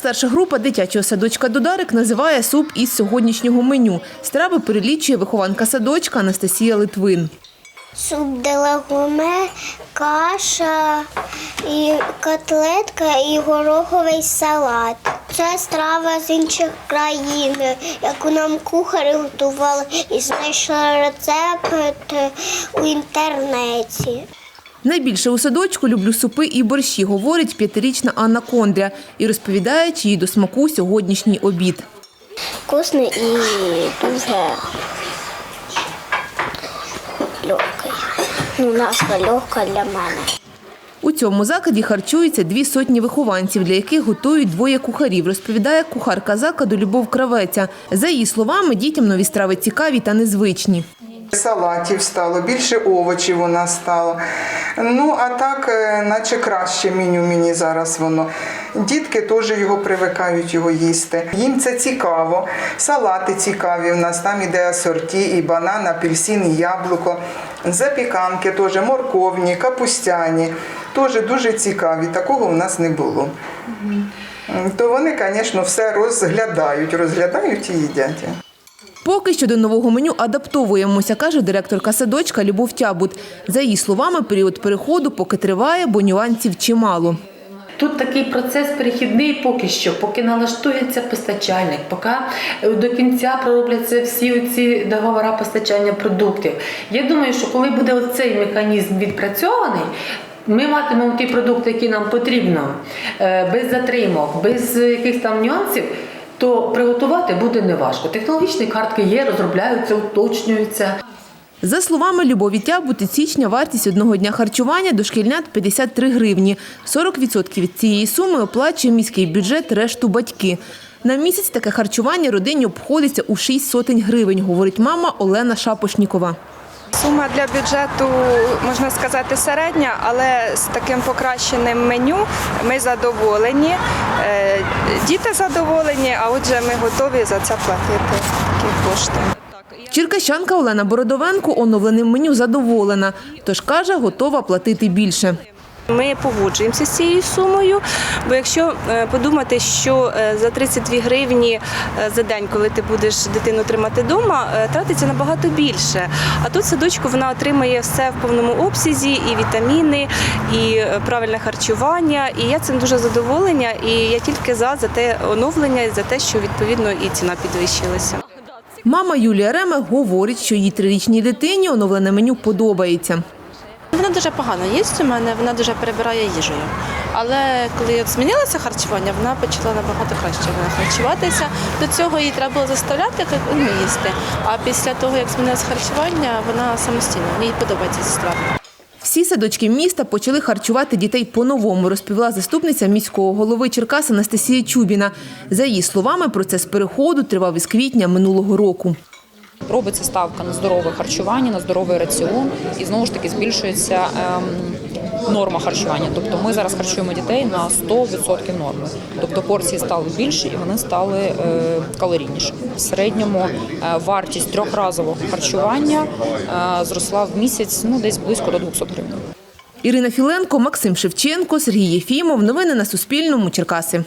старша група дитячого садочка Додарик називає суп із сьогоднішнього меню. Страви перелічує вихованка садочка Анастасія Литвин. Суп де лагуме, каша, і котлетка і гороховий салат. Це страва з інших країн, яку нам кухарі готували і знайшли рецепт у інтернеті. Найбільше у садочку люблю супи і борщі, говорить п'ятирічна Анна Кондря і розповідає, чи їй до смаку сьогоднішній обід. Вкусний і дуже легкий. Ну, назва легка для мене. У цьому закладі харчуються дві сотні вихованців, для яких готують двоє кухарів, розповідає кухарка закладу Любов Кравеця. За її словами, дітям нові страви цікаві та незвичні. Салатів стало, більше овочів у нас стало. Ну, а так, е, наче краще меню мені зараз воно. Дітки теж його привикають його їсти. Їм це цікаво. Салати цікаві. У нас там іде асорті, і банан, апельсин, і яблуко. Запіканки теж, морковні, капустяні. Теж дуже цікаві. Такого у нас не було. То вони, звісно, все розглядають, розглядають і їдять. Поки що до нового меню адаптовуємося, каже директорка садочка Любов Тябут. За її словами, період переходу поки триває, бо нюансів чимало. Тут такий процес перехідний поки що, поки налаштується постачальник, поки е, до кінця проробляться всі ці договори постачання продуктів. Я думаю, що коли буде цей механізм відпрацьований, ми матимемо ті продукти, які нам потрібно, е, без затримок, без якихось там нюансів. То приготувати буде неважко. Технологічні картки є, розробляються, уточнюються. За словами Любові Тябут, із січня вартість одного дня харчування дошкільнят 53 гривні. 40% від цієї суми оплачує міський бюджет, решту батьки. На місяць таке харчування родині обходиться у 6 сотень гривень, говорить мама Олена Шапошнікова. Сума для бюджету можна сказати середня, але з таким покращеним меню ми задоволені. Е, Діти задоволені, а отже, ми готові за це платити такі кошти. Черкащанка Олена Бородовенко оновленим меню задоволена, тож каже, готова платити більше. Ми погоджуємося з цією сумою, бо якщо е, подумати, що е, за 32 гривні е, за день, коли ти будеш дитину тримати вдома, тратиться набагато більше. А тут садочку вона отримає все в повному обсязі, і вітаміни, і правильне харчування. І я цим дуже задоволена. І я тільки за, за те оновлення, і за те, що відповідно і ціна підвищилася. Мама Юлія Реме говорить, що її трирічній дитині оновлене меню подобається. Вона дуже погано їсть у мене, вона дуже перебирає їжею. Але коли змінилося харчування, вона почала набагато краще вона харчуватися. До цього їй треба було заставляти ну, їсти. А після того, як змінилося харчування, вона самостійно, їй подобається ці страви. Всі садочки міста почали харчувати дітей по-новому, розповіла заступниця міського голови Черкас Анастасія Чубіна. За її словами, процес переходу тривав із квітня минулого року. Робиться ставка на здорове харчування, на здоровий раціон, і знову ж таки збільшується ем, норма харчування. Тобто ми зараз харчуємо дітей на 100% норми. Тобто порції стали більші і вони стали е, калорійніші. В середньому е, вартість трьохразового харчування е, зросла в місяць ну десь близько до 200 гривень. Ірина Філенко, Максим Шевченко, Сергій Єфімов. Новини на Суспільному. Черкаси.